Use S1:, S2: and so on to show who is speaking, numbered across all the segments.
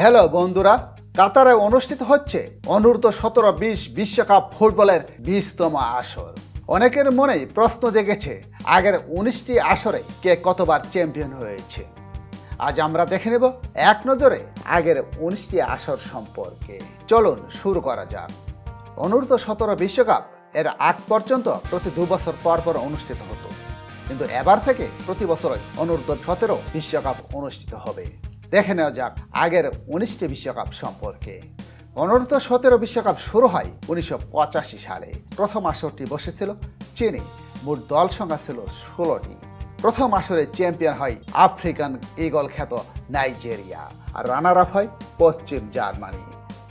S1: Hello বন্ধুরা, কাতারে অনুষ্ঠিত হচ্ছে অনূর্ধ্ব সতেরো বিশ বিশ্বকাপ ফুটবলের বিশতম আসর। অনেকের মনেই প্রশ্ন জেগেছে, আগের উনিশটি আসরে কে কতবার চ্যাম্পিয়ন হয়েছে? আজ আমরা দেখে নেব এক নজরে আগের উনিশটি আসর সম্পর্কে। চলুন শুরু করা যাক। অনূর্ধ্ব সতেরো বিশ্বকাপ এর আগ পর্যন্ত প্রতি দু বছর পর পর অনুষ্ঠিত হতো। কিন্তু এবার থেকে প্রতি বছর অনূর্ধ্ব সতেরো বিশ্বকাপ অনুষ্ঠিত হবে। দেখে নেওয়া যাক আগের উনিশটি বিশ্বকাপ সম্পর্কে। অনূর্ধ্ব সতেরো বিশ্বকাপ শুরু হয় উনিশশো পঁচাশি সালে। প্রথম আসরটি বসেছিল চীনে মোট দল সংখ্যা ছিল ষোলোটি। প্রথম আসরে চ্যাম্পিয়ন হয় আফ্রিকান ইগল খ্যাত নাইজেরিয়া আর রানার আপ হয় পশ্চিম জার্মানি।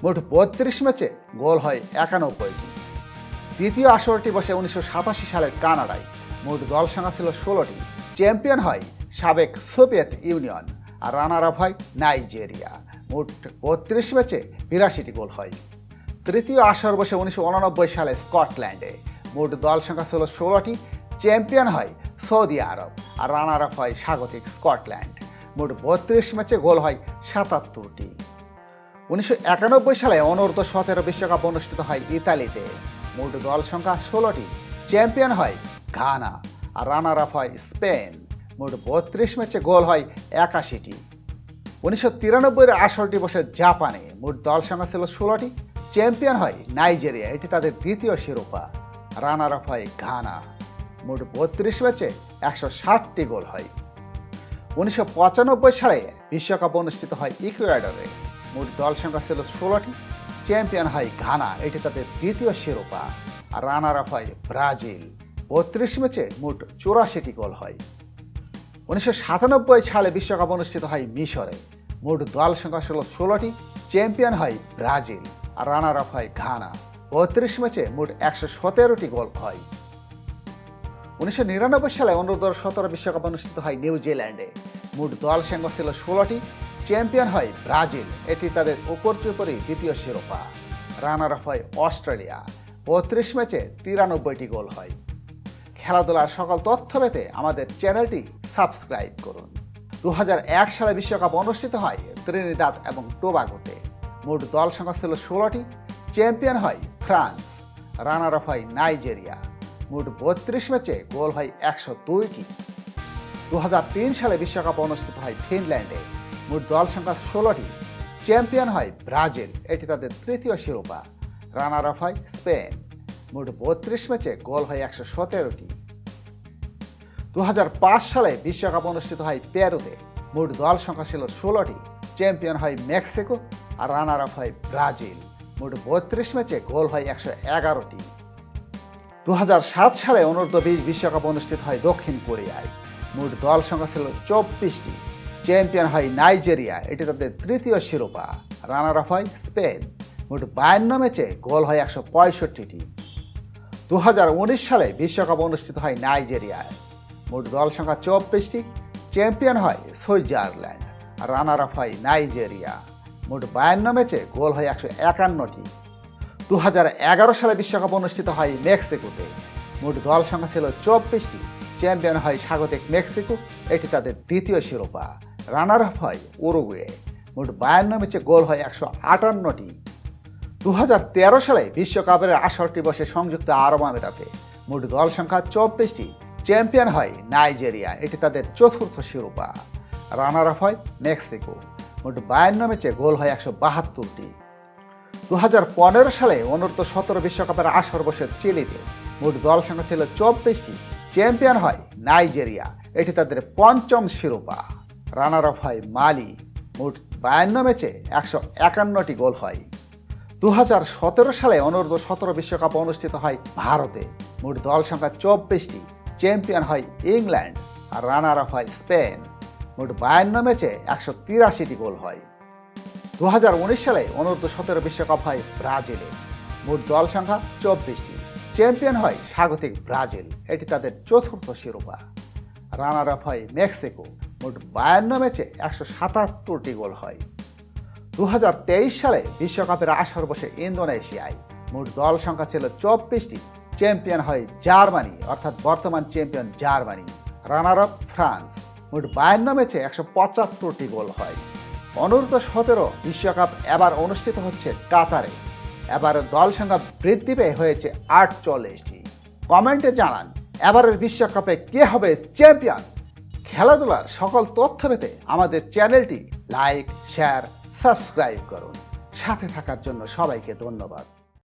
S1: মোট বত্রিশ ম্যাচে গোল হয় একানব্বইটি। দ্বিতীয় আসরটি বসে উনিশশো সাতাশি সালের কানাডায়। মোট দল সংখ্যা ছিল ষোলোটি। চ্যাম্পিয়ন হয় সাবেক সোভিয়েত ইউনিয়ন। আর রানার আপ হয় নাইজেরিয়া। মোট বত্রিশ ম্যাচে বিরাশিটি গোল হয়। তৃতীয় আসর বসে উনিশশো উননব্বই সালে স্কটল্যান্ডে। মোট দল সংখ্যা ছিল ষোলোটি, চ্যাম্পিয়ন হয় সৌদি আরব আর রানার আপ হয় স্বাগতিক স্কটল্যান্ড। মোট বত্রিশ ম্যাচে গোল হয় সাতাত্তরটি। উনিশশো একানব্বই সালে অনূর্ধ্ব সতেরো বিশ্বকাপ অনুষ্ঠিত হয় ইতালিতে। মোট দল সংখ্যা ষোলোটি, চ্যাম্পিয়ন হয় ঘানা আর রানার আপ হয় স্পেন। মোট বত্রিশ ম্যাচে গোল হয় একাশিটি। উনিশশো তিরানব্বইয়ের আসরটি বসে জাপানে। মোট দল সংখ্যা ছিল ষোলোটি, চ্যাম্পিয়ন হয় নাইজেরিয়া। এটি তাদের দ্বিতীয় শিরোপা। রানার আপ হয় ঘানা। মোট বত্রিশ ম্যাচে একশো ষাটটি গোল হয়। উনিশশো পঁচানব্বই সালে বিশ্বকাপ অনুষ্ঠিত হয় ইকুয়েডরে। মোট দল সংখ্যা ছিল ষোলোটি, চ্যাম্পিয়ন হয় ঘানা। এটি তাদের দ্বিতীয় শিরোপা। রানার আপ হয় ব্রাজিল। বত্রিশ ম্যাচে মোট চৌরাশিটি গোল হয়। উনিশশো সাতানব্বই সালে বিশ্বকাপ অনুষ্ঠিত হয় মিশরে। মোট দল সংখ্যা ছিল ষোলোটি, চ্যাম্পিয়ন হয় ব্রাজিল আর রানার আপ হয় ঘানা। বত্রিশ ম্যাচে মোট একশো সতেরোটি গোল হয়। উনিশশো নিরানব্বই সালে অনূর্ধ্ব সতেরো বিশ্বকাপ অনুষ্ঠিত হয় নিউজিল্যান্ডে মোট দল সংখ্যা ছিল ষোলোটি, চ্যাম্পিয়ন হয় ব্রাজিল। এটি তাদের উপর চুপরি দ্বিতীয় শিরোপা। রানার আপ হয় অস্ট্রেলিয়া। বত্রিশ ম্যাচে তিরানব্বইটি গোল হয়। খেলাধুলার সকল তথ্য পেতে আমাদের চ্যানেলটি সাবস্ক্রাইব করুন। দু হাজার এক সালে বিশ্বকাপ অনুষ্ঠিত হয় ত্রিনিদাদ এবং টোবাগোতে। মোট দল সংখ্যা ছিল ষোলোটি। চ্যাম্পিয়ন হয় ফ্রান্স। রানার আপ হয় নাইজেরিয়া। মোট বত্রিশ ম্যাচে গোল হয় একশো দুইটি। দু হাজার তিন সালে বিশ্বকাপ অনুষ্ঠিত হয় ফিনল্যান্ডে। মোট দল সংখ্যা ষোলোটি। চ্যাম্পিয়ন হয় ব্রাজিল। এটি তাদের তৃতীয় শিরোপা। রানার আপ হয় স্পেন। মোট বত্রিশ ম্যাচে গোল হয় একশো সতেরোটি। দু হাজার পাঁচ সালে বিশ্বকাপ অনুষ্ঠিত হয় পেরুতে। মোট দল সংখ্যা ছিল ষোলোটি। চ্যাম্পিয়ন হয় মেক্সিকো আর রানার আপ হয় ব্রাজিল। মোট বত্রিশ ম্যাচে গোল হয় একশো এগারোটি। দু হাজার সাত সালে অনূর্ধ্ব বিশ বিশ্বকাপ অনুষ্ঠিত হয় দক্ষিণ কোরিয়ায়। মোট দল সংখ্যা ছিল চব্বিশটি। চ্যাম্পিয়ন হয় নাইজেরিয়া, এটি তাদের তৃতীয় শিরোপা। রানার আপ হয় স্পেন। মোট বায়ান্ন ম্যাচে গোল হয় একশো পঁয়ষট্টিটি। দু সালে বিশ্বকাপ অনুষ্ঠিত হয় নাইজেরিয়ায়। মোট দল সংখ্যা চব্বিশটি। চ্যাম্পিয়ন হয় সুইজারল্যান্ড রানার আপ হয় নাইজেরিয়া। মোট বায়ান্ন ম্যাচে গোল হয় একশো একান্নটি। দু হাজার এগারো সালে বিশ্বকাপ অনুষ্ঠিত হয় মেক্সিকোতে। মোট দল সংখ্যা ছিল চব্বিশটি। চ্যাম্পিয়ন হয় স্বাগতিক মেক্সিকো। এটি তাদের দ্বিতীয় শিরোপা। রানার আপ হয় উরুগুয়ে। মোট বায়ান্ন ম্যাচে গোল হয় একশো আটান্নটি। দু হাজার তেরো সালে বিশ্বকাপের আসরটি বসে সংযুক্ত আরব আমিরাতে। মোট দল সংখ্যা চব্বিশটি। চ্যাম্পিয়ন হয় নাইজেরিয়া, এটি তাদের চতুর্থ শিরোপা। রানার আপ হয় মেক্সিকো, মোট বায়ান্ন ম্যাচে গোল হয় একশো বাহাত্তরটি। দু হাজার পনেরো সালে অনূর্ধ্ব সতেরো বিশ্বকাপের আসর বসে চিলিতে, মোট দল সংখ্যা ছিল চব্বিশটি। চ্যাম্পিয়ন হয় নাইজেরিয়া, এটি তাদের পঞ্চম শিরোপা। রানার আপ হয় মালি, মোট বায়ান্ন ম্যাচে একশো একান্নটি গোল হয়। দু হাজার সতেরো সালে অনূর্ধ্ব সতেরো বিশ্বকাপ অনুষ্ঠিত হয় ভারতে, মোট দল সংখ্যা চব্বিশটি। চ্যাম্পিয়ন হয় ইংল্যান্ড আর রানার আপ হয় স্পেন। মোট বায়ান্ন ম্যাচে একশো তিরাশিটি গোল হয়। দু হাজার উনিশ সালে অনূর্ধ্ব সতেরো বিশ্বকাপ হয় ব্রাজিলে মোট দল সংখ্যা চব্বিশটি। চ্যাম্পিয়ন হয় স্বাগতিক ব্রাজিল। এটি তাদের চতুর্থ শিরোপা। রানার আপ হয় মেক্সিকো। মোট বায়ান্ন ম্যাচে একশো সাতাত্তরটি গোল হয়। দু হাজার তেইশ সালে বিশ্বকাপের আসর বসে ইন্দোনেশিয়ায়। মোট দল সংখ্যা ছিল চব্বিশটি। চ্যাম্পিয়ন হয় জার্মানি, অর্থাৎ বর্তমান champion Germany. Runner up France মোট বায়ান্ন ম্যাচে একশো পঁচাত্তরটি গোল হয়। অনূর্ধ্ব সতেরো বিশ্বকাপ এবার অনুষ্ঠিত হচ্ছে কাতারে। এবার দল সংখ্যা বৃদ্ধি পেয়ে হয়েছে আটচল্লিশটি। কমেন্টে জানান, এবারের বিশ্বকাপে কে হবে চ্যাম্পিয়ন? খেলাধুলার সকল তথ্য পেতে আমাদের চ্যানেলটি লাইক, শেয়ার, সাবস্ক্রাইব করুন। সাথে থাকার জন্য সবাইকে ধন্যবাদ।